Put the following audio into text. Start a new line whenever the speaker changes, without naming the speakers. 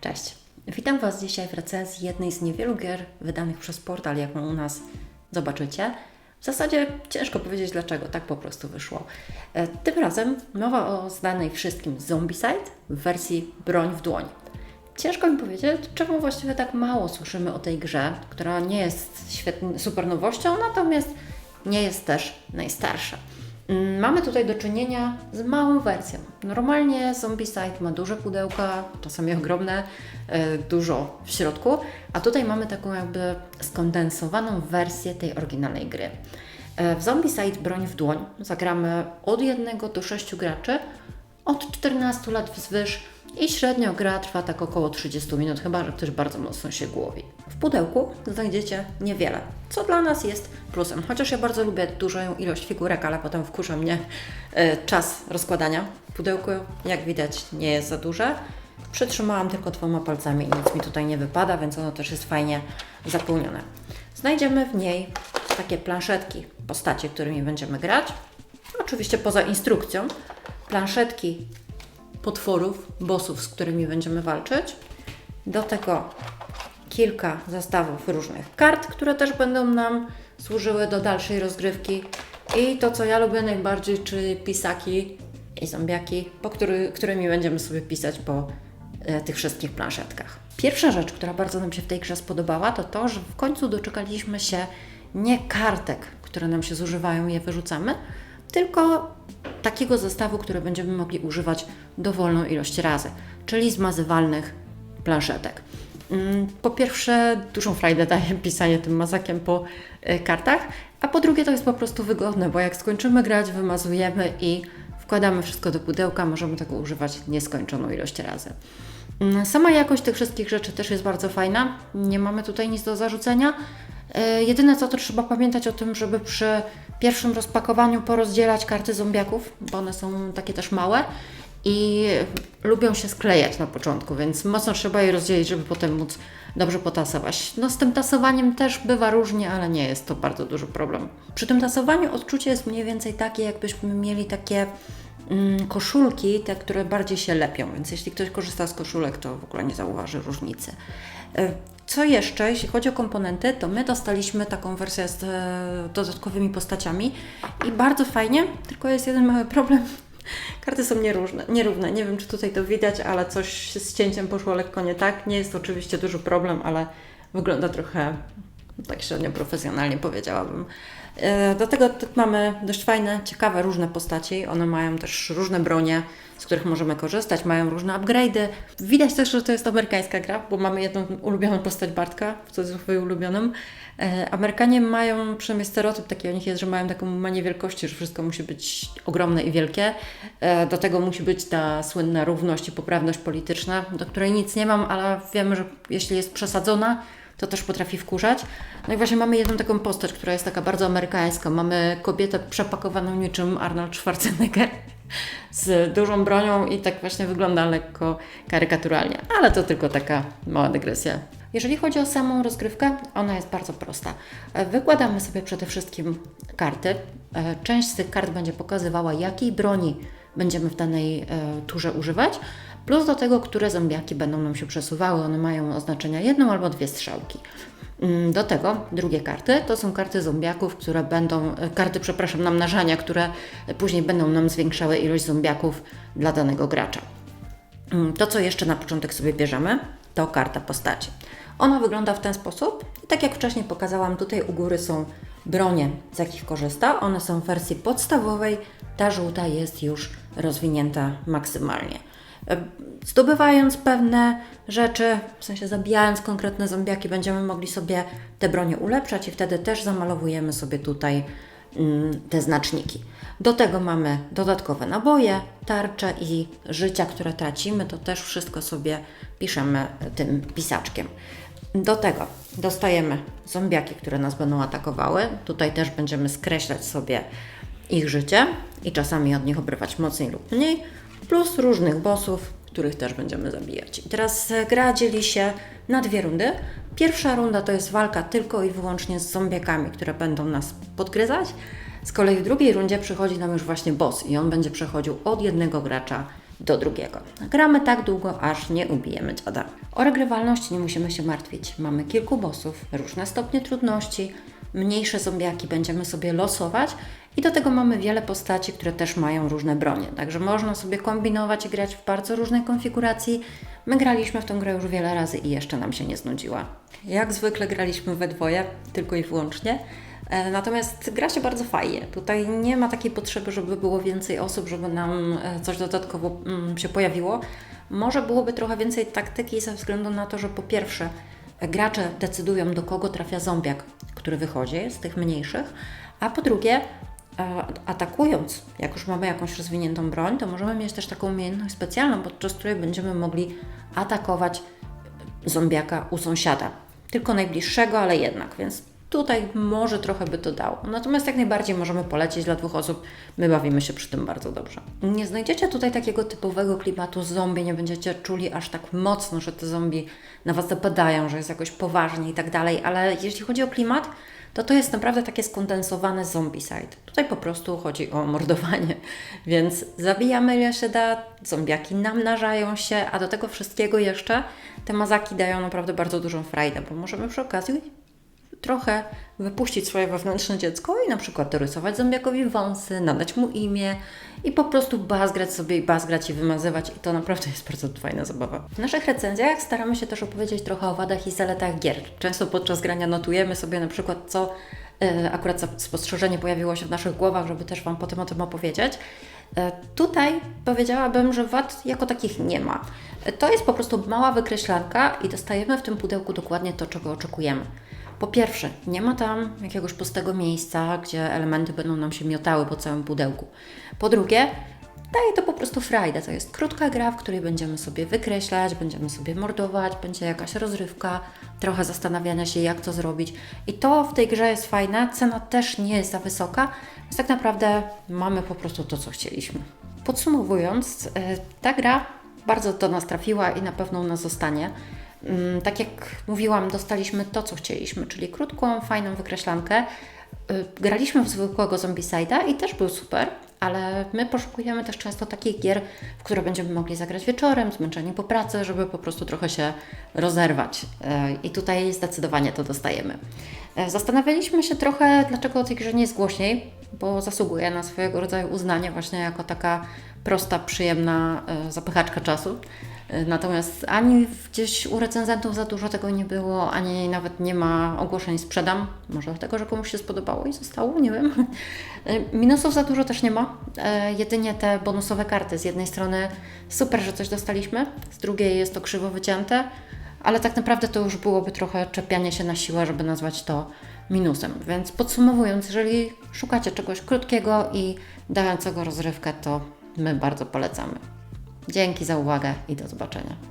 Cześć. Witam Was dzisiaj w recenzji jednej z niewielu gier wydanych przez portal, jaką u nas zobaczycie. W zasadzie ciężko powiedzieć dlaczego, tak po prostu wyszło. E, Tym razem mowa o znanej wszystkim Zombicide w wersji broń w dłoń. Ciężko mi powiedzieć, czemu właściwie tak mało słyszymy o tej grze, która nie jest świetną, super nowością, natomiast nie jest też najstarsza. Mm, Mamy tutaj do czynienia z małą wersją. Normalnie Zombicide ma duże pudełka, czasami ogromne, e, dużo w środku, a tutaj mamy taką jakby skondensowaną wersję tej oryginalnej gry. E, W Zombicide broń w dłoń zagramy od 1 do 6 graczy, od 14 lat wzwyż i średnio gra trwa tak około 30 minut, chyba że ktoś bardzo mocno się głowi. W pudełku znajdziecie niewiele, co dla nas jest plusem. Chociaż ja bardzo lubię dużą ilość figurek, ale potem wkurza mnie e, czas rozkładania. Pudełko, jak widać, nie jest za duże. Przytrzymałam tylko dwoma palcami i nic mi tutaj nie wypada, więc ono też jest fajnie zapełnione. Znajdziemy w niej takie planszetki, postacie, którymi będziemy grać. Oczywiście poza instrukcją. Planszetki potworów, bossów, z którymi będziemy walczyć. Do tego kilka zestawów różnych kart, które też będą nam służyły do dalszej rozgrywki. I to, co ja lubię najbardziej, czyli pisaki i zombiaki, po który, którymi będziemy sobie pisać po e, tych wszystkich planszetkach. Pierwsza rzecz, która bardzo nam się w tej grze spodobała, to to, że w końcu doczekaliśmy się nie kartek, które nam się zużywają, je wyrzucamy, tylko takiego zestawu, który będziemy mogli używać dowolną ilość razy, czyli zmazywalnych planszetek. Mm, Po pierwsze, dużą frajdę daje pisanie tym mazakiem po y, kartach, a po drugie, to jest po prostu wygodne, bo jak skończymy grać, wymazujemy i wkładamy wszystko do pudełka, możemy tego używać nieskończoną ilość razy. Mm, Sama jakość tych wszystkich rzeczy też jest bardzo fajna. Nie mamy tutaj nic do zarzucenia. E, Jedyne co to trzeba pamiętać o tym, żeby przy pierwszym rozpakowaniu porozdzielać karty zombiaków, bo one są takie też małe i lubią się sklejać na początku, więc mocno trzeba je rozdzielić, żeby potem móc dobrze potasować. No z tym tasowaniem też bywa różnie, ale nie jest to bardzo duży problem. Przy tym tasowaniu odczucie jest mniej więcej takie, jakbyśmy mieli takie mm, koszulki, te, które bardziej się lepią, więc jeśli ktoś korzysta z koszulek, to w ogóle nie zauważy różnicy. Co jeszcze, jeśli chodzi o komponenty, to my dostaliśmy taką wersję z e, dodatkowymi postaciami i bardzo fajnie, tylko jest jeden mały problem. Karty są nierówne, nierówne. Nie wiem, czy tutaj to widać, ale coś z cięciem poszło lekko nie tak. Nie jest to oczywiście duży problem, ale wygląda trochę tak średnio profesjonalnie powiedziałabym. E, Do tego mamy dość fajne, ciekawe, różne postaci. One mają też różne bronie, z których możemy korzystać, mają różne upgrade'y. Widać też, że to jest amerykańska gra, bo mamy jedną ulubioną postać Bartka, w cudzysłowie ulubioną. E, Amerykanie mają, przynajmniej stereotyp taki o nich jest, że mają taką manię wielkości, że wszystko musi być ogromne i wielkie. E, Do tego musi być ta słynna równość i poprawność polityczna, do której nic nie mam, ale wiemy, że jeśli jest przesadzona, to też potrafi wkurzać. No i właśnie mamy jedną taką postać, która jest taka bardzo amerykańska. Mamy kobietę przepakowaną niczym Arnold Schwarzenegger z dużą bronią i tak właśnie wygląda lekko karykaturalnie, ale to tylko taka mała dygresja. Jeżeli chodzi o samą rozgrywkę, ona jest bardzo prosta. Wykładamy sobie przede wszystkim karty. E, Część z tych kart będzie pokazywała, jakiej broni będziemy w danej e, turze używać, plus do tego, które zombiaki będą nam się przesuwały. One mają oznaczenia jedną albo dwie strzałki. Mm, Do tego drugie karty to są karty zombiaków, które będą, e, karty, przepraszam, namnażania, które później będą nam zwiększały ilość zombiaków dla danego gracza. Mm, To, co jeszcze na początek sobie bierzemy, to karta postaci. Ona wygląda w ten sposób. Tak jak wcześniej pokazałam, tutaj u góry są bronie, z jakich korzysta. One są w wersji podstawowej. Ta żółta jest już rozwinięta maksymalnie. Zdobywając pewne rzeczy, w sensie zabijając konkretne zombiaki, będziemy mogli sobie te bronie ulepszać i wtedy też zamalowujemy sobie tutaj mm, te znaczniki. Do tego mamy dodatkowe naboje, tarcze i życia, które tracimy. To też wszystko sobie piszemy tym pisaczkiem. Do tego dostajemy zombiaki, które nas będą atakowały. Tutaj też będziemy skreślać sobie ich życie i czasami od nich obrywać mocniej lub mniej, plus różnych bossów, których też będziemy zabijać. I teraz e, gra dzieli się na dwie rundy. Pierwsza runda to jest walka tylko i wyłącznie z zombiakami, które będą nas podgryzać. Z kolei w drugiej rundzie przychodzi nam już właśnie boss i on będzie przechodził od jednego gracza do drugiego. Gramy tak długo, aż nie ubijemy dziada. O regrywalność nie musimy się martwić. Mamy kilku bossów, różne stopnie trudności, mniejsze zombiaki będziemy sobie losować i do tego mamy wiele postaci, które też mają różne bronie. Także można sobie kombinować i grać w bardzo różnej konfiguracji. My graliśmy w tę grę już wiele razy i jeszcze nam się nie znudziła. Jak zwykle graliśmy we dwoje, tylko i wyłącznie. E, Natomiast gra się bardzo fajnie. Tutaj nie ma takiej potrzeby, żeby było więcej osób, żeby nam e, coś dodatkowo mm, się pojawiło. Może byłoby trochę więcej taktyki ze względu na to, że po pierwsze gracze decydują do kogo trafia zombiak, który wychodzi z tych mniejszych, a po drugie e, atakując, jak już mamy jakąś rozwiniętą broń, to możemy mieć też taką umiejętność specjalną, podczas której będziemy mogli atakować zombiaka u sąsiada. Tylko najbliższego, ale jednak, więc tutaj może trochę by to dało. Natomiast jak najbardziej możemy polecieć dla dwóch osób. My bawimy się przy tym bardzo dobrze. Nie znajdziecie tutaj takiego typowego klimatu zombie, nie będziecie czuli aż tak mocno, że te zombie na Was zapadają, że jest jakoś poważnie i tak dalej, ale jeśli chodzi o klimat, to to jest naprawdę takie skondensowane zombicide. Tutaj po prostu chodzi o mordowanie, więc zabijamy ile się da, zombiaki namnażają się, a do tego wszystkiego jeszcze te mazaki dają naprawdę bardzo dużą frajdę, bo możemy przy okazji trochę wypuścić swoje wewnętrzne dziecko i na przykład dorysować zombiakowi wąsy, nadać mu imię i po prostu bazgrać sobie i bazgrać i wymazywać i to naprawdę jest bardzo fajna zabawa. W naszych recenzjach staramy się też opowiedzieć trochę o wadach i zaletach gier. Często podczas grania notujemy sobie na przykład co e, akurat spostrzeżenie pojawiło się w naszych głowach, żeby też Wam potem o tym opowiedzieć. E, Tutaj powiedziałabym, że wad jako takich nie ma. E, To jest po prostu mała wykreślanka i dostajemy w tym pudełku dokładnie to, czego oczekujemy. Po pierwsze, nie ma tam jakiegoś pustego miejsca, gdzie elementy będą nam się miotały po całym pudełku. Po drugie, daje to po prostu frajdę. To jest krótka gra, w której będziemy sobie wykreślać, będziemy sobie mordować, będzie jakaś rozrywka, trochę zastanawiania się, jak to zrobić. I to w tej grze jest fajne. Cena też nie jest za wysoka, więc tak naprawdę mamy po prostu to, co chcieliśmy. Podsumowując, e, ta gra bardzo do nas trafiła i na pewno u nas zostanie. Mm, Tak jak mówiłam, dostaliśmy to, co chcieliśmy, czyli krótką, fajną wykreślankę. Y, Graliśmy w zwykłego Zombicide'a i też był super, ale my poszukujemy też często takich gier, w które będziemy mogli zagrać wieczorem, zmęczeni po pracy, żeby po prostu trochę się rozerwać. Y, I tutaj zdecydowanie to dostajemy. Y, Zastanawialiśmy się trochę, dlaczego o tej grze nie jest głośniej, bo zasługuje na swojego rodzaju uznanie właśnie jako taka prosta, przyjemna zapychaczka czasu. Natomiast ani gdzieś u recenzentów za dużo tego nie było, ani nawet nie ma ogłoszeń sprzedam. Może dlatego, że komuś się spodobało i zostało, nie wiem. Minusów za dużo też nie ma. E, Jedynie te bonusowe karty. Z jednej strony super, że coś dostaliśmy, z drugiej jest to krzywo wycięte, ale tak naprawdę to już byłoby trochę czepianie się na siłę, żeby nazwać to minusem. Więc podsumowując, jeżeli szukacie czegoś krótkiego i dającego rozrywkę, to my bardzo polecamy. Dzięki za uwagę i do zobaczenia.